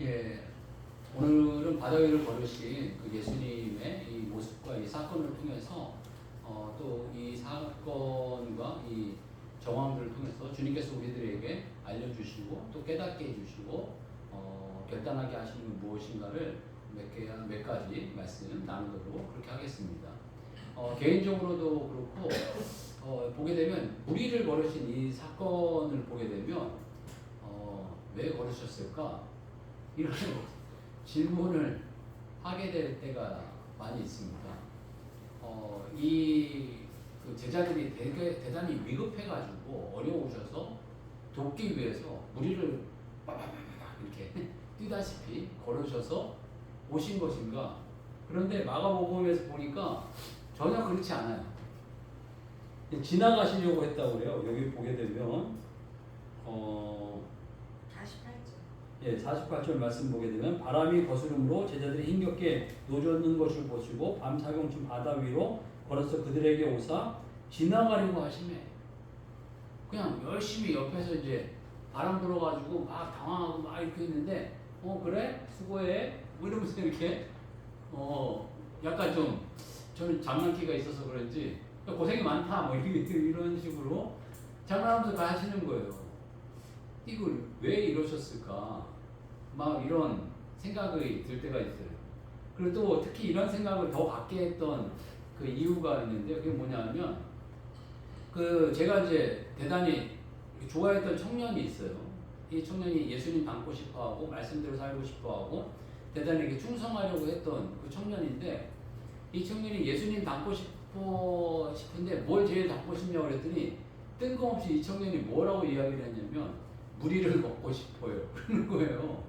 예, 오늘은 바다 위를 걸으신 그 예수님의 이 모습과 이 사건을 통해서 어, 또 이 사건과 이 정황들을 통해서 주님께서 우리들에게 알려주시고 또 깨닫게 해주시고 어, 결단하게 하시는 건 무엇인가를 몇, 개, 몇 가지 말씀 나누도록 그렇게 하겠습니다. 어, 개인적으로도 그렇고 어, 보게 되면 무리를 걸으신 이 사건을 보게 되면 어, 왜 걸으셨을까? 이런 질문을 하게 될 때가 많이 있습니다. 어, 이그 제자들이 되게 대단히 위급해가지고 어려우셔서 돕기 위해서 무리를 이렇게 뛰다시피 걸으셔서 오신 것인가? 그런데 마가복음에서 보니까 전혀 그렇지 않아요. 지나가시려고 했다고 그래요. 여기 보게 되면 어, 48절. 예, 48절 말씀 보게 되면 바람이 거스름으로 제자들이 힘겹게 노젓는 것을 보시고 밤 사경쯤 바다 위로 걸어서 그들에게 오사 지나가려고 하시매 그냥 열심히 옆에서 이제 바람 불어가지고 막 당황하고 막 이렇게 있는데 어 그래 수고해 뭐 이러면서 이렇게 어 약간 좀 저는 장난기가 있어서 그런지 고생이 많다 뭐 이런 식으로 장난하면서 하시는 거예요. 이걸 왜 이러셨을까? 막 이런 생각이 들 때가 있어요. 그리고 또 특히 이런 생각을 더 갖게 했던 그 이유가 있는데 그게 뭐냐면 그 제가 이제 대단히 좋아했던 청년이 있어요. 이 청년이 예수님 닮고 싶어하고 말씀대로 살고 싶어하고 대단히 충성하려고 했던 그 청년인데 이 청년이 예수님 닮고 싶어 싶은데 뭘 제일 닮고 싶냐고 그랬더니 뜬금없이 이 청년이 뭐라고 이야기를 했냐면 무리를 걷고 싶어요. 그러는 거예요.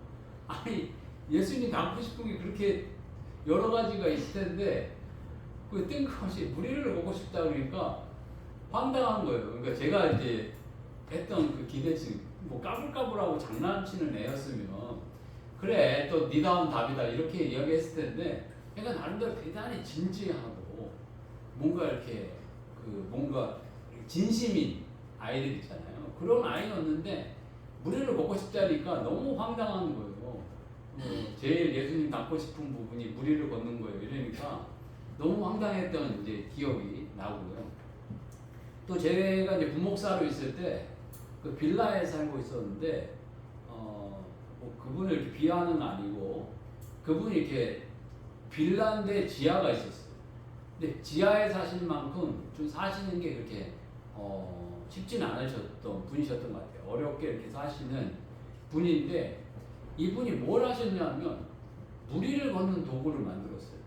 아니 예수님 닮고 싶은 게 그렇게 여러 가지가 있을 텐데 그 뜬금없이 무리를 걷고 싶다 그러니까 황당한 거예요. 그러니까 제가 이제 했던 그 기대치 뭐 까불까불하고 장난치는 애였으면 그래 또 니다운 답이다 이렇게 이야기했을 텐데 그러니까 나름대로 대단히 진지하고 뭔가 이렇게 그 뭔가 진심인 아이들 있잖아요. 그런 아이였는데 무리를 걷고 싶다니까 너무 황당한 거예요. 어, 제일 예수님 닮고 싶은 부분이 무리를 걷는 거예요. 이러니까 너무 황당했던 이제 기억이 나고요. 또 제가 이제 부목사로 있을 때 그 빌라에 살고 있었는데 어, 뭐 그분을 비하는 건 아니고 그분이 이렇게 빌라인데 지하가 있었어요. 근데 지하에 사시는 만큼 좀 사시는 게 그렇게 어, 쉽지는 않으셨던 분이셨던 것 같아요. 어렵게 이렇게 사시는 분인데 이분이 뭘 하셨냐면 무리를 걷는 도구를 만들었어요.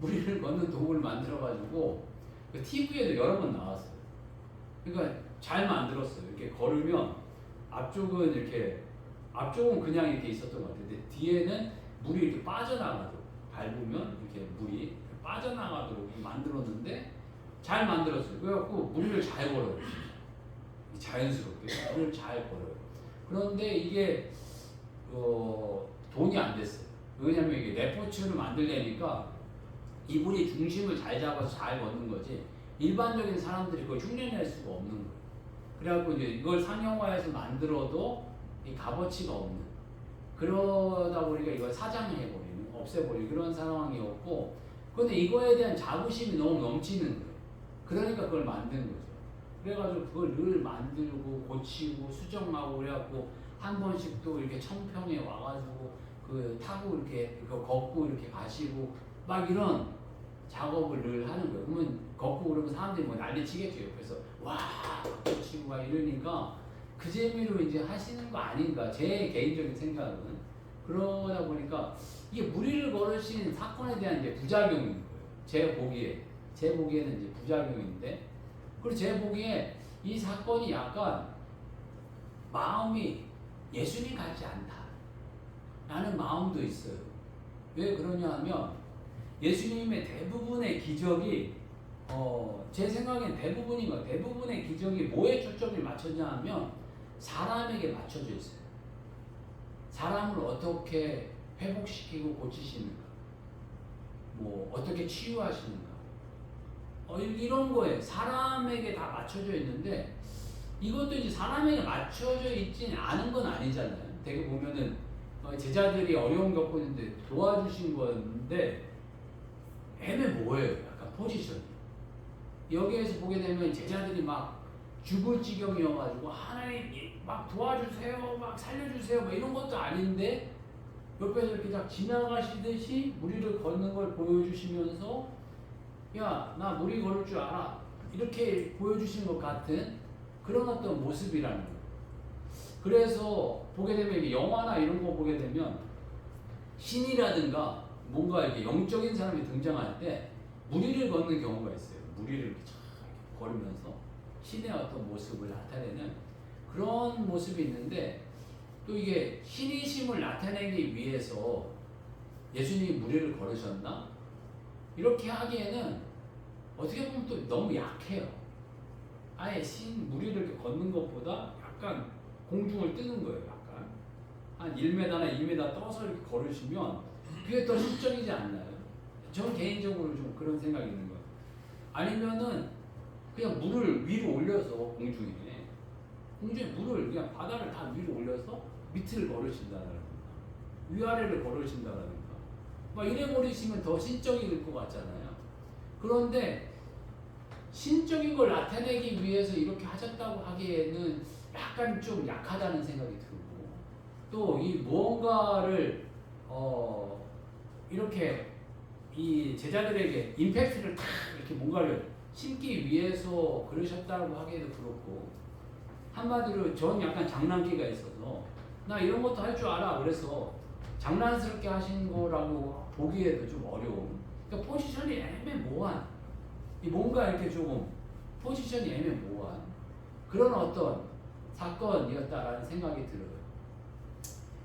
무리를 걷는 도구를 만들어가지고 그 TV에도 여러 번 나왔어요. 그러니까 잘 만들었어요. 이렇게 걸으면 앞쪽은 이렇게 앞쪽은 그냥 이렇게 있었던 것. 근데 뒤에는 물이 이렇게 빠져나가도록 밟으면 이렇게 물이 빠져나가도록 만들었는데 잘 만들었어요. 그래갖고 물을 잘 걸어요. 자연스럽게 물을 잘 걸어요. 그런데 이게 어, 돈이 안 됐어요. 왜냐면 이게 레포츠를 만들려니까 이분이 중심을 잘 잡아서 잘 걷는 거지 일반적인 사람들이 그걸 흉내낼 수가 없는 거예요. 그래갖고 이제 이걸 상용화해서 만들어도 이 값어치가 없는 그러다 보니까 이걸 사장해버리는 없애버리는 그런 상황이었고 근데 이거에 대한 자부심이 너무 넘치는 거예요. 그러니까 그걸 만든 거죠. 그래가지고 그걸 늘 만들고 고치고 수정하고 그래갖고 한 번씩 또 이렇게 청평에 와가지고 그 타고 이렇게 그 걷고 이렇게 가시고 막 이런 작업을 늘 하는 거예요. 그러면 걷고 그러면 사람들이 뭐 난리치겠죠. 옆에서 와 고치고 막 이러니까 그 재미로 이제 하시는 거 아닌가 제 개인적인 생각은 그러다 보니까 이게 무리를 걸으신 사건에 대한 이제 부작용인 거예요. 제 보기에 제 보기에는 이제 부작용인데 그리고 제 보기에 이 사건이 약간 마음이 예수님 같지 않다 라는 마음도 있어요. 왜 그러냐 하면 예수님의 대부분의 기적이 어, 제 생각엔 대부분인 것. 대부분의 기적이 뭐에 초점이 맞춰져 하면 사람에게 맞춰져 있어요. 사람을 어떻게 회복시키고 고치시는가, 뭐 어떻게 치유하시는가, 어, 이- 이런 거에 사람에게 다 맞춰져 있는데 이것도 이제 사람에게 맞춰져 있지 않은 건 아니잖아요. 되게 보면은 어, 제자들이 어려움 겪고 있는데 도와주신 건데 애매모호해요. 약간 포지션이. 여기에서 보게 되면 제자들이 막 죽을 지경이어가지고 하나님 막 도와주세요, 막 살려주세요, 뭐 이런 것도 아닌데 옆에서 이렇게 딱 지나가시듯이 무리를 걷는 걸 보여주시면서 야, 나 무리 걸을 줄 알아. 이렇게 보여주신 것 같은 그런 어떤 모습이라는 거예요. 그래서 보게 되면 영화나 이런 거 보게 되면 신이라든가 뭔가 이렇게 영적인 사람이 등장할 때 무리를 걷는 경우가 있어요. 무리를 이렇게 걸으면서 신의 어떤 모습을 나타내는 그런 모습이 있는데 또 이게 신이심을 나타내기 위해서 예수님이 무리를 걸으셨나? 이렇게 하기에는 어떻게 보면 또 너무 약해요. 아예 신 무리를 이렇게 걷는 것보다 약간 공중을 뜨는 거예요. 약간 한 1m나 2m 떠서 이렇게 걸으시면 그게 더 실적이지 않나요? 저는 개인적으로 좀 그런 생각이 있는 거예요. 아니면은 그냥 물을 위로 올려서 공중에 공중에 물을 그냥 바다를 다 위로 올려서 밑을 걸으신다라든가 위아래를 걸으신다라든가 막 이래 버리시면 더 신적일 것 같잖아요. 그런데 신적인 걸 나타내기 위해서 이렇게 하셨다고 하기에는 약간 좀 약하다는 생각이 들고 또 이 무언가를 어 이렇게 이 제자들에게 임팩트를 탁 이렇게 뭔가를 심기 위해서 그러셨다고 하기에도 그렇고 한마디로 전 약간 장난기가 있어서 나 이런 것도 할 줄 알아 그래서 장난스럽게 하신 거라고 보기에도 좀 어려운 그러니까 포지션이 애매모호한 이 뭔가 이렇게 조금 포지션이 애매모호한 그런 어떤 사건이었다라는 생각이 들어요.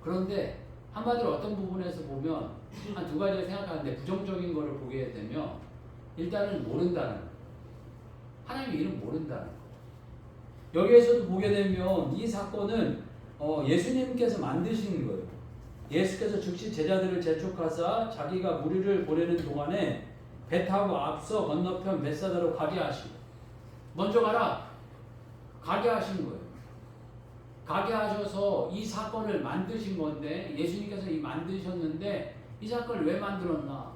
그런데 한마디로 어떤 부분에서 보면 한 두 가지를 생각하는데 부정적인 거를 보게 되면 일단은 모른다는 거. 하나님의 이름 모른다는 거. 여기에서도 보게 되면 이 사건은 어, 예수님께서 만드신 거예요. 예수께서 즉시 제자들을 재촉하사 자기가 무리를 보내는 동안에 배 타고 앞서 건너편 벳사다로 가게 하시고 먼저 가라 가게 하신 거예요. 가게 하셔서 이 사건을 만드신 건데 예수님께서 이 만드셨는데 이 사건을 왜 만들었나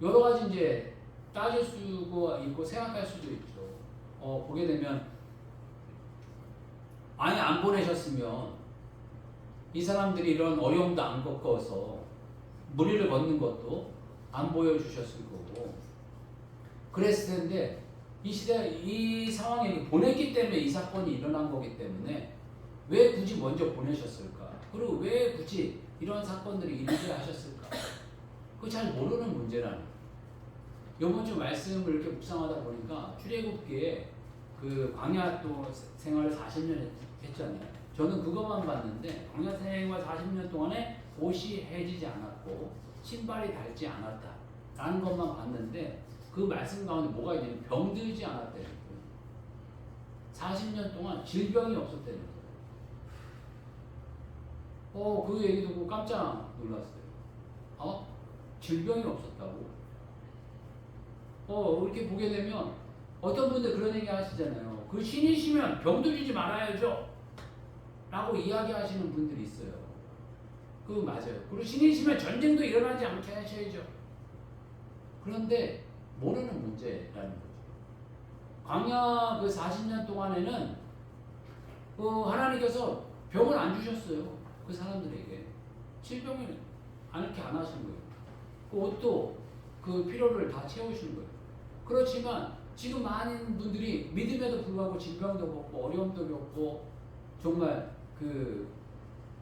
여러 가지 이제 따질 수가 있고 생각할 수도 있죠. 어, 보게 되면 아니 안 보내셨으면 이 사람들이 이런 어려움도 안 겪어서 무리를 걷는 것도 안 보여주셨을 거고 그랬을 텐데 이 시대 이 상황에 보냈기 때문에 이 사건이 일어난 거기 때문에 왜 굳이 먼저 보내셨을까? 그리고 왜 굳이 이런 사건들이 일어나게 하셨을까? 그거 잘 모르는 문제라는. 요번 주 말씀을 이렇게 묵상하다 보니까 출애굽기에 그 광야 또 생활을 40년 했잖아요. 저는 그것만 봤는데 광야 생활 40년 동안에 옷이 해지지 않았고 신발이 닳지 않았다 라는 것만 봤는데 그 말씀 가운데 뭐가 있냐면 병들지 않았다는 거예요. 40년 동안 질병이 없었다는 거예요. 어, 그 얘기 듣고 깜짝 놀랐어요. 어? 질병이 없었다고? 어, 이렇게 보게 되면 어떤 분들 그런 얘기 하시잖아요. 그 신이시면 병들이지 말아야죠. 라고 이야기하시는 분들이 있어요. 그거 맞아요. 그리고 신이시면 전쟁도 일어나지 않게 하셔야죠. 그런데 모르는 문제라는 거죠. 광야 그 40년 동안에는 그 하나님께서 병을 안 주셨어요. 그 사람들에게. 질병을 않게 안 하신 거예요. 그 옷도 그 필요를 다 채우신 거예요. 그렇지만 지금 많은 분들이 믿음에도 불구하고 질병도 겪고 어려움도 겪고 정말 그,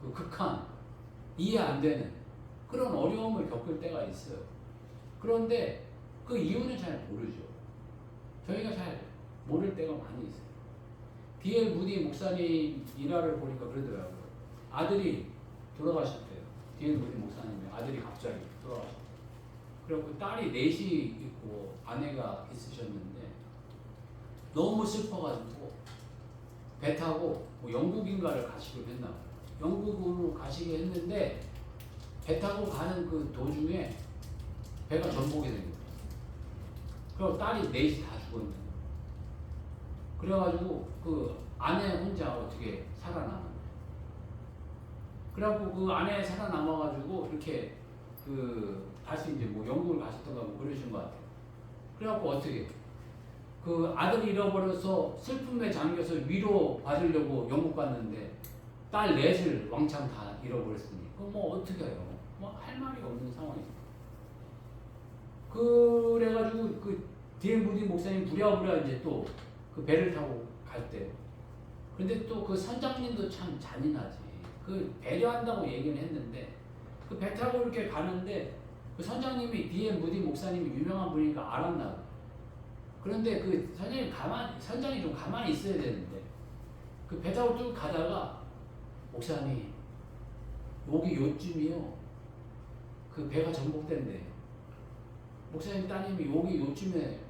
그 극한 이해 안 되는 그런 어려움을 겪을 때가 있어요. 그런데 그 이유는 잘 모르죠. 저희가 잘 모를 때가 많이 있어요. 디엘 무디 목사님 일화를 보니까 그러더라고요. 아들이 돌아가셨대요. 디엘 무디 목사님의 아들이 갑자기 돌아가셨대요. 그리고 딸이 넷이 있고 아내가 있으셨는데 너무 슬퍼가지고 배 타고 뭐 영국인가를 가시기로 했나 봐요. 영국으로 가시게 했는데 배 타고 가는 그 도중에 배가 전복이 된 거예요. 그리고 딸이 넷이 다 죽었는 거예요. 그래가지고 그 아내 혼자 어떻게 살아남은 거예요. 그래갖고 그 안에 살아남아가지고 이렇게 그 다시 이제 뭐 영국을 가셨던가 뭐 그러신 것 같아요. 그래갖고 어떻게 그 아들 잃어버려서 슬픔에 잠겨서 위로 받으려고 영국 갔는데 딸 넷을 왕창 다 잃어버렸으니 그럼 뭐 어떻게 해요? 뭐 할 말이 없는 상황이죠. 그래가지고 그 디엠부디 목사님 부랴부랴 이제 또 그 배를 타고 갈 때. 근데 또 그 선장님도 참 잔인하지. 그 배려한다고 얘기는 했는데 그 배 타고 이렇게 가는데 그 선장님이 디엠 무디 목사님이 유명한 분이니까 알았나 봐. 그런데 그 선장님 가만 선장이 좀 가만히 있어야 되는데 그배 타고 쭉 가다가 목사님 여기 요쯤이요. 그 배가 전복된대. 목사님 따님이 여기 요쯤에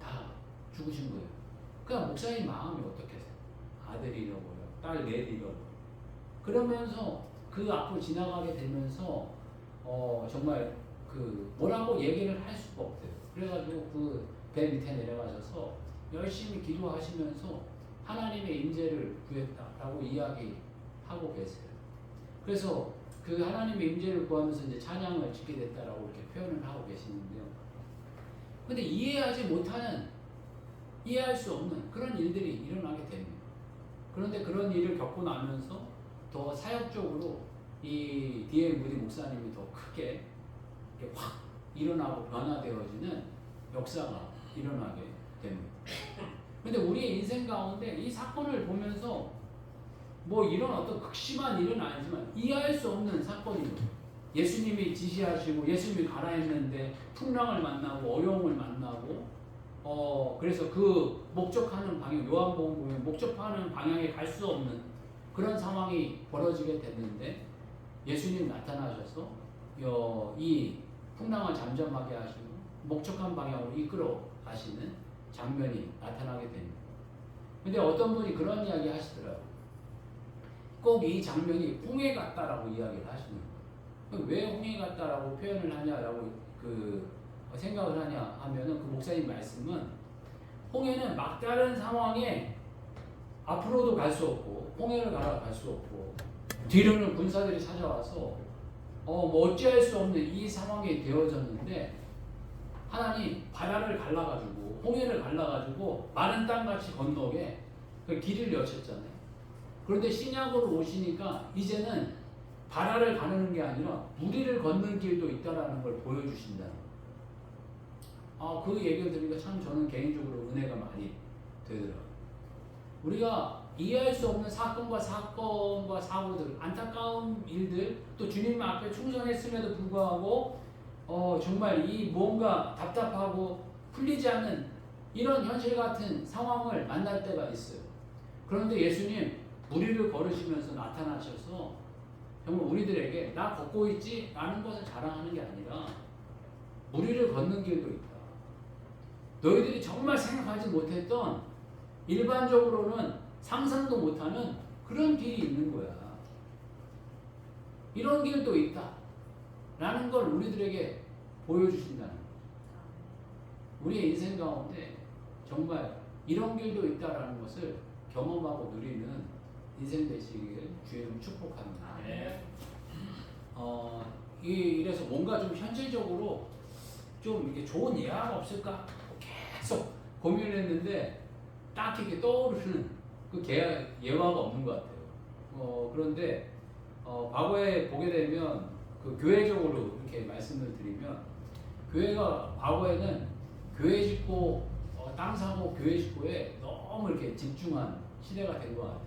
다 죽으신 거예요. 그러니까 목사님 마음이 어떻겠어요? 아들이 잃어버려, 딸넷 잃어버려. 그러면서 그 앞으로 지나가게 되면서 어 정말 그 뭐라고 얘기를 할 수가 없대요. 그래가지고 그 배 밑에 내려가셔서 열심히 기도하시면서 하나님의 임재를 구했다라고 이야기하고 계세요. 그래서 그 하나님의 임재를 구하면서 이제 찬양을 짓게 됐다라고 이렇게 표현을 하고 계시는데요. 근데 이해하지 못하는 이해할 수 없는 그런 일들이 일어나게 됩니다. 그런데 그런 일을 겪고 나면서 더 사역적으로 이 디엘 무디 목사님이 더 크게 확 일어나고 변화되어지는 역사가 일어나게 됩니다. 근데 우리의 인생 가운데 이 사건을 보면서 뭐 이런 어떤 극심한 일은 아니지만 이해할 수 없는 사건이죠. 예수님이 지시하시고 예수님이 가라 했는데 풍랑을 만나고 어려움을 만나고 어 그래서 그 목적하는 방향 요한복음 보면 목적하는 방향에 갈 수 없는 그런 상황이 벌어지게 됐는데 예수님 나타나셔서 어, 이 풍랑을 잠잠하게 하시고 목적한 방향으로 이끌어 가시는 장면이 나타나게 됩니다. 근데 어떤 분이 그런 이야기 하시더라고요. 꼭 이 장면이 홍해 같다라고 이야기를 하시는 거예요. 왜 홍해 같다라고 표현을 하냐라고 그 생각을 하냐 하면은 그 목사님 말씀은 홍해는 막다른 상황에 앞으로도 갈 수 없고 홍해를 가라 갈 수 없고 뒤로는 군사들이 찾아와서 어 뭐 어찌할 수 없는 이 상황이 되어졌는데 하나님 바다를 갈라가지고 홍해를 갈라가지고 마른 땅같이 건너게 그 길을 여셨잖아요. 그런데 신약으로 오시니까 이제는 바다를 가르는 게 아니라 무리를 걷는 길도 있다라는 걸 보여주신다는 거예요. 아, 그 얘기를 들으니까 참 저는 개인적으로 은혜가 많이 되더라고요. 우리가 이해할 수 없는 사건과 사건과 사고들, 안타까운 일들, 또 주님 앞에 충성했음에도 불구하고 어, 정말 이 뭔가 답답하고 풀리지 않는 이런 현실 같은 상황을 만날 때가 있어요. 그런데 예수님 무리를 걸으시면서 나타나셔서 정말 우리들에게 나 걷고 있지 라는 것을 자랑하는 게 아니라 무리를 걷는 길도 있다. 너희들이 정말 생각하지 못했던 일반적으로는 상상도 못하는 그런 길이 있는 거야. 이런 길도 있다. 라는 걸 우리들에게 보여주신다는 거죠. 우리의 인생 가운데 정말 이런 길도 있다라는 것을 경험하고 누리는 인생 되시길 주의 이름 축복합니다. 네. 어, 이, 이래서 뭔가 좀 현실적으로 좀 이렇게 좋은 예화가 없을까 계속 고민을 했는데 딱히 이렇게 떠오르는 그 개- 예화가 없는 것 같아요. 어, 그런데 어, 과거에 보게 되면 그 교회적으로 이렇게 말씀을 드리면 교회가 과거에는 교회 짓고 어, 땅 사고 교회 짓고에 너무 이렇게 집중한 시대가 된 것 같아요.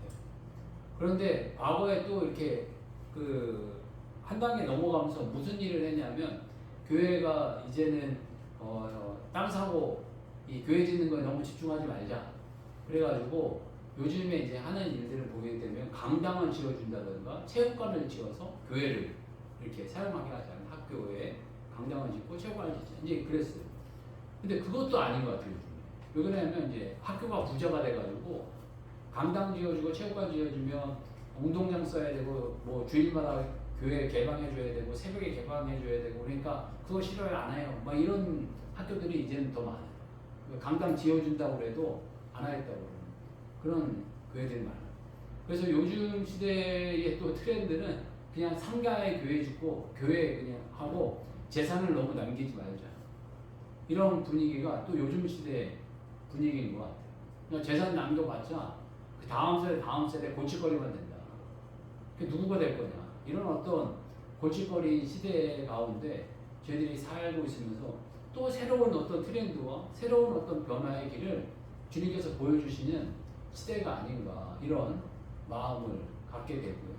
그런데 과거에 또 이렇게 그 한 단계 넘어가면서 무슨 일을 했냐면 교회가 이제는 어, 어, 땅 사고 이 교회 짓는 거에 너무 집중하지 말자. 그래가지고 요즘에 이제 하는 일들을 보게 되면 강당을 지어준다든가 체육관을 지어서 교회를 이렇게 사용하게 하자는 학교에 강당을 짓고 체육관을 짓자. 이제 그랬어요. 근데 그것도 아닌 것 같아요. 왜 그러냐면 이제 학교가 부자가 돼가지고 강당 지어주고 체육관 지어주면 운동장 써야 되고 뭐 주일마다 교회 개방해줘야 되고 새벽에 개방해줘야 되고 그러니까 그거 싫어요 안 해요 막 이런 학교들이 이제는 더 많아요 강당 지어준다고 그래도 안 하겠다고 그런 교회들이 많아요 그래서 요즘 시대의 또 트렌드는 그냥 상가에 교회 짓고 교회 그냥 하고 재산을 너무 남기지 말자. 이런 분위기가 또 요즘 시대 분위기인 것 같아요. 그냥 재산 남겨봤자 그 다음 세대 다음 세대 고칠거리만 된다. 그 누구가 될 거냐? 이런 어떤 고칠거리 시대 가운데 저희들이 살고 있으면서 또 새로운 어떤 트렌드와 새로운 어떤 변화의 길을 주님께서 보여주시는 시대가 아닌가 이런 마음을 갖게 되고요.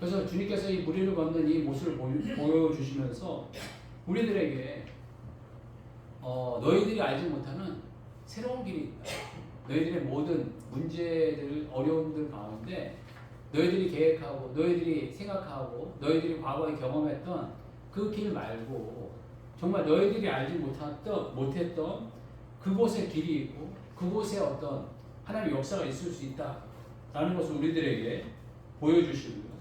그래서 주님께서 이 무리를 걷는 이 모습을 보여- 보여주시면서 우리들에게 어, 너희들이 알지 못하는 새로운 길이 있다. 너희들의 모든 문제들, 어려움들 가운데 너희들이 계획하고 너희들이 생각하고 너희들이 과거에 경험했던 그 길 말고 정말 너희들이 알지 못했던, 못했던 그곳에 길이 있고 그곳에 어떤 하나님의 역사가 있을 수 있다 라는 것을 우리들에게 보여주시고요.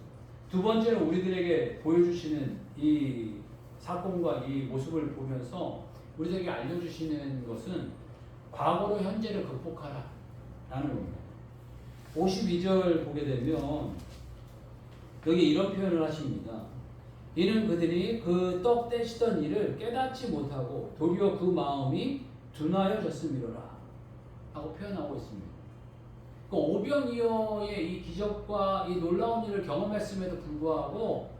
두 번째는 우리들에게 보여주시는 이 사건과 이 모습을 보면서 우리들에게 알려주시는 것은 과거로 현재를 극복하라 라는 겁니다. 52절 보게 되면 여기 이런 표현을 하십니다. 이는 그들이 그 떡 떼시던 일을 깨닫지 못하고 도리어 그 마음이 둔하여졌음이로라 하고 표현하고 있습니다. 그 오병이어의 이 기적과 이 놀라운 일을 경험했음에도 불구하고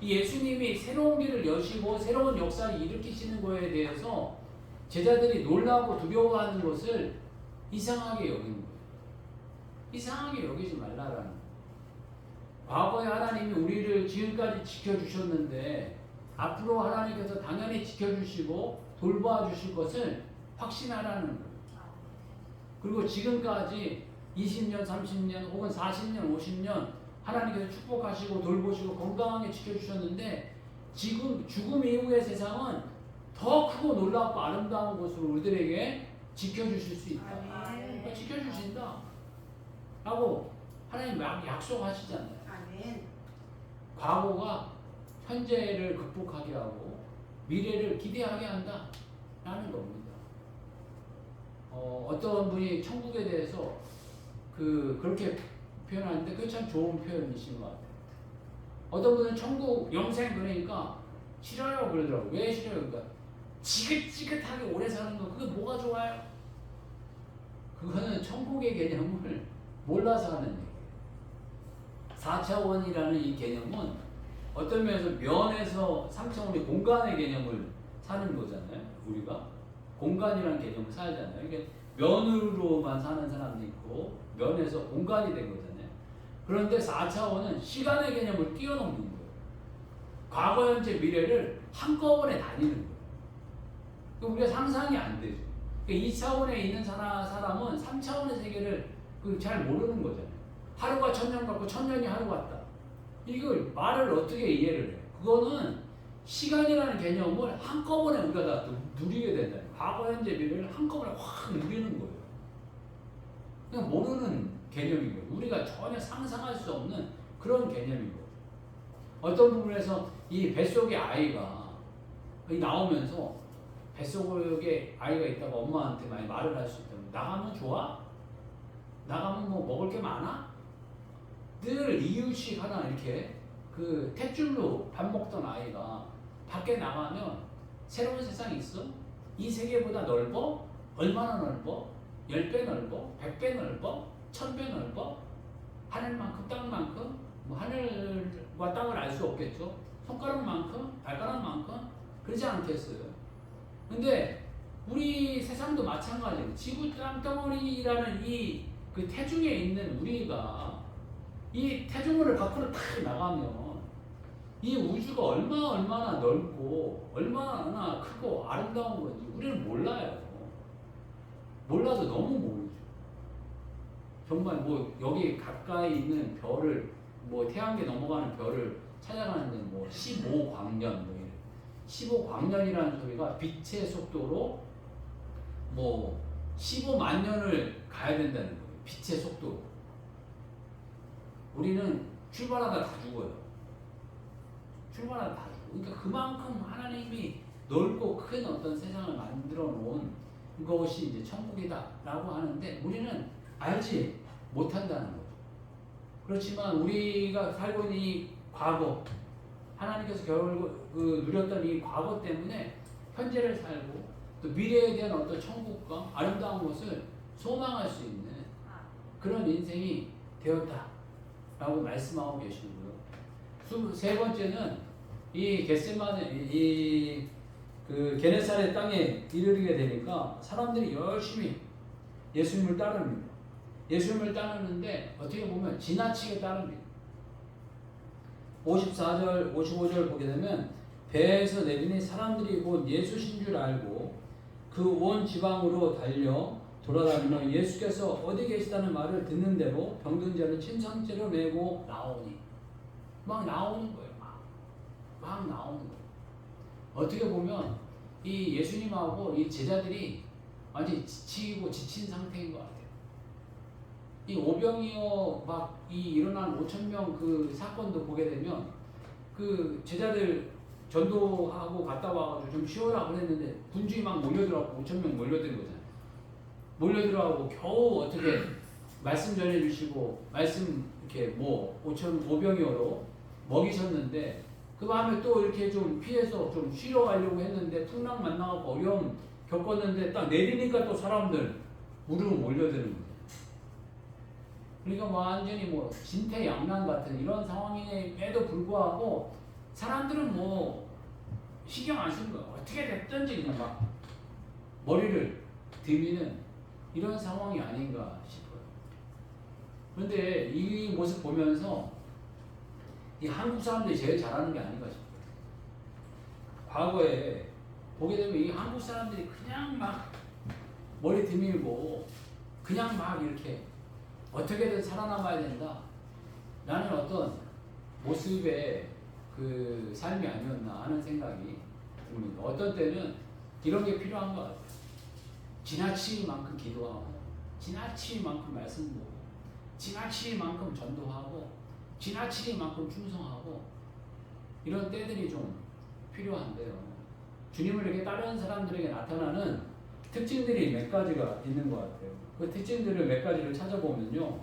이 예수님이 새로운 길을 여시고 새로운 역사를 일으키시는 거에 대해서 제자들이 놀라고 두려워하는 것을 이상하게 여기는 거예요. 이상하게 여기지 말라라는 거예요. 과거에 하나님이 우리를 지금까지 지켜주셨는데 앞으로 하나님께서 당연히 지켜주시고 돌봐 주실 것을 확신하라는 거예요. 그리고 지금까지 20년, 30년 혹은 40년, 50년 하나님께서 축복하시고 돌보시고 건강하게 지켜주셨는데 지금 죽음 이후의 세상은 더 크고 놀랍고 아름다운 것으로 우리들에게 지켜주실 수 있다. 그러니까 지켜주신다. 라고 하나님 약- 약속하시잖아요. 과거가 현재를 극복하게 하고 미래를 기대하게 한다. 라는 겁니다. 어, 어떤 분이 천국에 대해서 그, 그렇게 표현하는데 그게 참 좋은 표현이신 것 같아요. 어떤 분은 천국 영생 그러니까 싫어요 그러더라고요. 왜 싫어요? 그러니까 지긋지긋하게 오래 사는 거 그게 뭐가 좋아요? 그거는 천국의 개념을 몰라서 하는 얘기예요. 4차원이라는 이 개념은 어떤 면에서 면에서 3차원의 공간의 개념을 사는 거잖아요. 우리가 공간이라는 개념을 살잖아요. 이게 면으로만 사는 사람도 있고 면에서 공간이 된 거잖아요. 그런데 4차원은 시간의 개념을 뛰어넘는 거예요. 과거, 현재, 미래를 한꺼번에 다니는 거예요. 그러니까 우리가 상상이 안 되죠. 그러니까 2차원에 있는 사람, 사람은 3차원의 세계를 그잘 모르는 거잖아요. 하루가 천년 같고 천년이 하루 같다. 이걸 말을 어떻게 이해를 해요? 그거는 시간이라는 개념을 한꺼번에 우리가 다 누- 누리게 된다. 과거, 현재, 미래를 한꺼번에 확 누리는 거예요. 그냥 모르는 개념인 거예요. 우리가 전혀 상상할 수 없는 그런 개념인 거예요. 어떤 부분에서 이 뱃속의 아이가 이 나오면서 뱃속에 아이가 있다고 엄마한테 많이 말을 할 수 있다면 나가면 좋아? 나가면 뭐 먹을 게 많아? 늘 이유식 하나 이렇게 그 탯줄로 밥 먹던 아이가 밖에 나가면 새로운 세상이 있어? 이 세계보다 넓어? 얼마나 넓어? 10배 넓어? 100배 넓어? 1000배 넓어? 하늘만큼 땅만큼? 뭐 하늘과 땅을 알 수 없겠죠? 손가락만큼? 발가락만큼? 그러지 않겠어요? 근데 우리 세상도 마찬가지예요. 지구 땅덩어리라는 이 그 태중에 있는 우리가 이 태중을 밖으로 탁 나가면 이 우주가 얼마나 얼마나 넓고 얼마나 크고 아름다운 건지 우리는 몰라요. 몰라서 너무 모르죠. 정말 뭐 여기 가까이 있는 별을 뭐 태양계 넘어가는 별을 찾아가는 데 뭐 15광년 뭐 이래. 15광년이라는 소리가 빛의 속도로 뭐 15만 년을 가야 된다는 거예요. 빛의 속도로. 우리는 출발하다 다 죽어요. 출발하다 다 죽어. 그러니까 그만큼 하나님이 넓고 큰 어떤 세상을 만들어 놓은 것이 이제 천국이다라고 하는데 우리는 알지 못한다는 거죠. 그렇지만 우리가 살고 있는 이 과거 하나님께서 결국 그 누렸던 이 과거 때문에 현재를 살고 또 미래에 대한 어떤 천국과 아름다운 것을 소망할 수 있는 그런 인생이 되었다라고 말씀하고 계시고요. 수- 세 번째는 이 겟세마네 이그 게네사렛 땅에 이르게 되니까 사람들이 열심히 예수님을 따릅니다. 예수님을 따르는데 어떻게 보면 지나치게 따릅니다. 54절, 55절 보게 되면 배에서 내리니 사람들이 곧 예수신 줄 알고 그 온 지방으로 달려 돌아다니며 예수께서 어디 계시다는 말을 듣는 대로 병든 자를 침상째로 메고 나오니 막 나오는 거예요. 막, 막 나오는 거예요. 어떻게 보면 이 예수님하고 이 제자들이 완전히 지치고 지친 상태인 것 같아요. 이 오병이어 막 이 일어난 5천 명 그 사건도 보게 되면 그 제자들 전도하고 갔다 와가지고 좀 쉬어라 그랬는데 군주이 막 몰려들어가고 5천 명 몰려든 거잖아요. 몰려들어가고 겨우 어떻게 말씀 전해주시고 말씀 이렇게 뭐 5천 오병이어로 먹이셨는데 그 다음에 또 이렇게 좀 피해서 좀 쉬러 가려고 했는데 풍랑 만나고 어려움 겪었는데 딱 내리니까 또 사람들 우르르 몰려드는 거예요. 그러니까 완전히 뭐 진퇴양난 같은 이런 상황임에도 불구하고 사람들은 뭐 신경 안 쓰는 거야. 어떻게 됐든지 그냥 막 머리를 들이는 이런 상황이 아닌가 싶어요. 그런데 이 모습 보면서 이 한국 사람들이 제일 잘하는 게 아닌가 싶어요. 과거에 보게 되면 이 한국 사람들이 그냥 막 머리 들밀고 그냥 막 이렇게 어떻게든 살아남아야 된다. 라는 어떤 모습의 그 삶이 아니었나 하는 생각이 듭니다. 어떤 때는 이런 게 필요한 것 같아요. 지나치만큼 기도하고, 지나치만큼 말씀 보고, 지나치만큼 전도하고, 지나치만큼 충성하고, 이런 때들이 좀 필요한데요. 주님을 이렇게 따르는 사람들에게 나타나는 특징들이 몇 가지가 있는 것 같아요. 그 특징들을 몇 가지를 찾아보면요.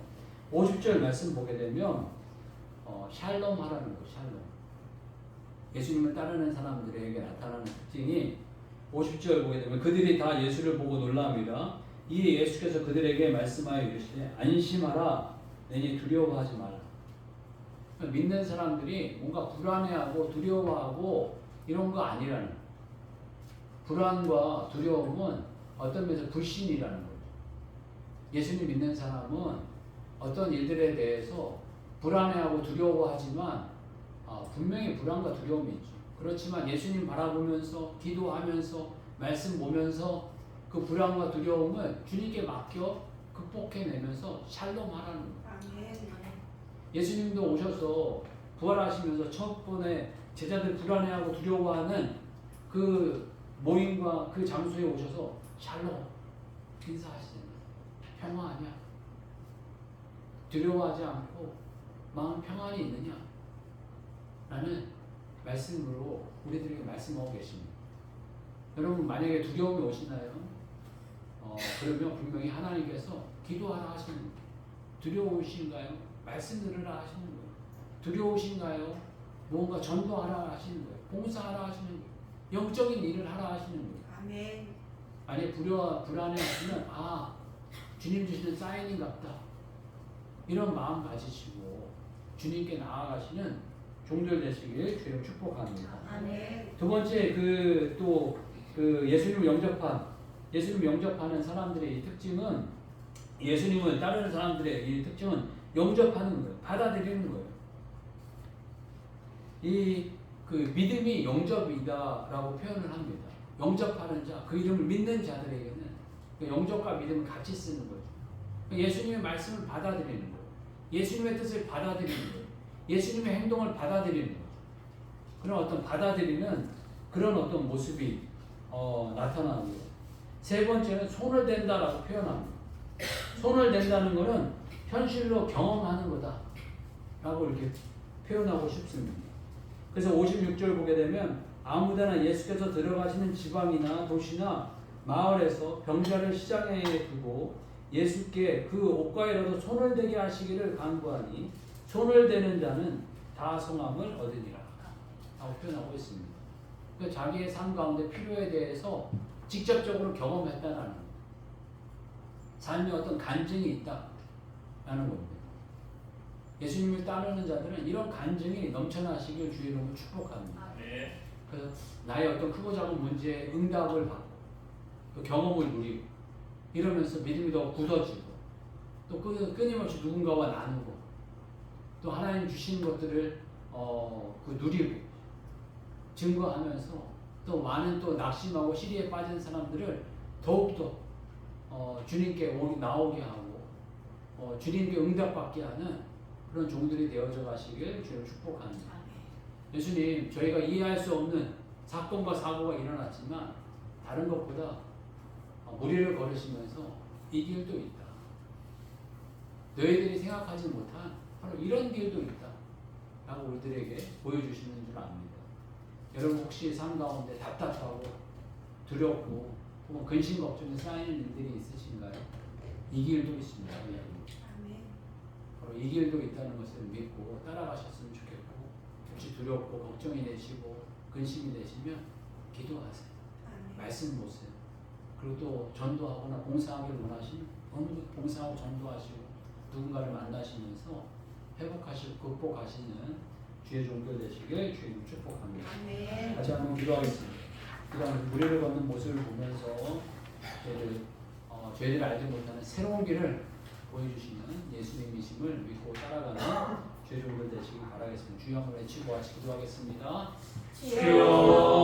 50절 말씀 보게 되면 어, 샬롬 하라는 거, 샬롬. 예수님을 따르는 사람들에게 나타나는 특징이 50절 보게 되면 그들이 다 예수를 보고 놀랍니다. 이에 예수께서 그들에게 말씀하여 이르시되 안심하라 내니 두려워하지 말라. 그러니까 믿는 사람들이 뭔가 불안해하고 두려워하고 이런 거 아니라는. 불안과 두려움은 어떤 면에서 불신이라는. 예수님 믿는 사람은 어떤 일들에 대해서 불안해하고 두려워하지만 아, 분명히 불안과 두려움이 있죠. 그렇지만 예수님 바라보면서 기도하면서 말씀 보면서 그 불안과 두려움을 주님께 맡겨 극복해내면서 샬롬하라는 거예요. 예수님도 오셔서 부활하시면서 첫 번에 제자들 불안해하고 두려워하는 그 모임과 그 장소에 오셔서 샬롬 인사하시잖아요. 평화하냐? 두려워하지 않고 마음 평안이 있느냐? 라는 말씀으로 우리들에게 말씀하고 계십니다. 여러분 만약에 두려움이 오시나요? 어, 그러면 분명히 하나님께서 기도하라 하시는 거예요. 두려우신가요? 말씀 들으라 하시는 거예요. 두려우신가요? 뭔가 전도하라 하시는 거예요. 봉사하라 하시는 거예요. 영적인 일을 하라 하시는 거예요. 아멘. 아니 불여 불안해 하시면 아 주님 주시는 사인인 같다. 이런 마음 가지시고 주님께 나아가시는 종들 되시길 주님 축복합니다. 두 번째 그또그 예수님을 영접한 예수님 영접하는 사람들의 이 특징은 예수님을 따르는 사람들의 이 특징은 영접하는 거예요. 받아들이는 거예요. 이 그 믿음이 영접이다라고 표현을 합니다. 영접하는 자, 그 이름을 믿는 자들에게는 그 영접과 믿음을 같이 쓰는 거죠. 예수님의 말씀을 받아들이는 거예요. 예수님의 뜻을 받아들이는 거예요. 예수님의 행동을 받아들이는 거죠. 그런 어떤 받아들이는 그런 어떤 모습이 어, 나타나는 거예요. 세 번째는 손을 댄다라고 표현합니다. 손을 댄다는 것은 현실로 경험하는 거다 라고 이렇게 표현하고 싶습니다. 그래서 56절 보게 되면 아무데나 예수께서 들어가시는 지방이나 도시나 마을에서 병자를 시장에 두고 예수께 그 옷가에라도 손을 대게 하시기를 간구하니 손을 대는 자는 다 성함을 얻으니라 라고 표현하고 있습니다. 그러니까 자기의 삶 가운데 필요에 대해서 직접적으로 경험했다는 겁니다. 삶에 어떤 간증이 있다라는 겁니다. 예수님을 따르는 자들은 이런 간증이 넘쳐나시길 주의 이름으로 축복합니다. 네. 그래서 나의 어떤 크고 작은 문제에 응답을 받고 또 경험을 누리고 이러면서 믿음이 더 굳어지고 또 끊- 끊임없이 누군가와 나누고 또 하나님 주신 것들을 어, 그 누리고 증거하면서 또 많은 또 낙심하고 시리에 빠진 사람들을 더욱더 어, 주님께 오- 나오게 하고 어, 주님께 응답받게 하는 그런 종들이 되어져 가시길 주님 축복합니다. 예수님 저희가 이해할 수 없는 사건과 사고가 일어났지만 다른 것보다 어, 무리를 걸으시면서 이 길도 있다. 너희들이 생각하지 못한 바로 이런 길도 있다. 라고 우리들에게 보여주시는 줄 압니다. 여러분 혹시 삶 가운데 답답하고 두렵고 혹은 근심 걱정이 쌓이는 일들이 있으신가요? 이 길도 있습니다. 바로 이 길도 있다는 것을 믿고 따라가셨으면 좋겠고 혹시 두렵고 걱정이 되시고 근심이 되시면 기도하세요. 말씀 보세요. 그리고 또 전도하거나 봉사하기를 원하시면 봉- 봉사하고 전도하시고 누군가를 만나시면서 회복하시고 극복하시는 주의 종교 되시길 주님 축복합니다. 다시 한번 기도하겠습니다. 그다음 무리를 걷는 모습을 보면서 저희들 어, 저희들이 알지 못하는 새로운 길을 보여주시는 예수님이심을 믿고 따라가는 주의 종들 되시길 바라겠습니다. 주여 한번 외치고 같이 기도하겠습니다. 주여.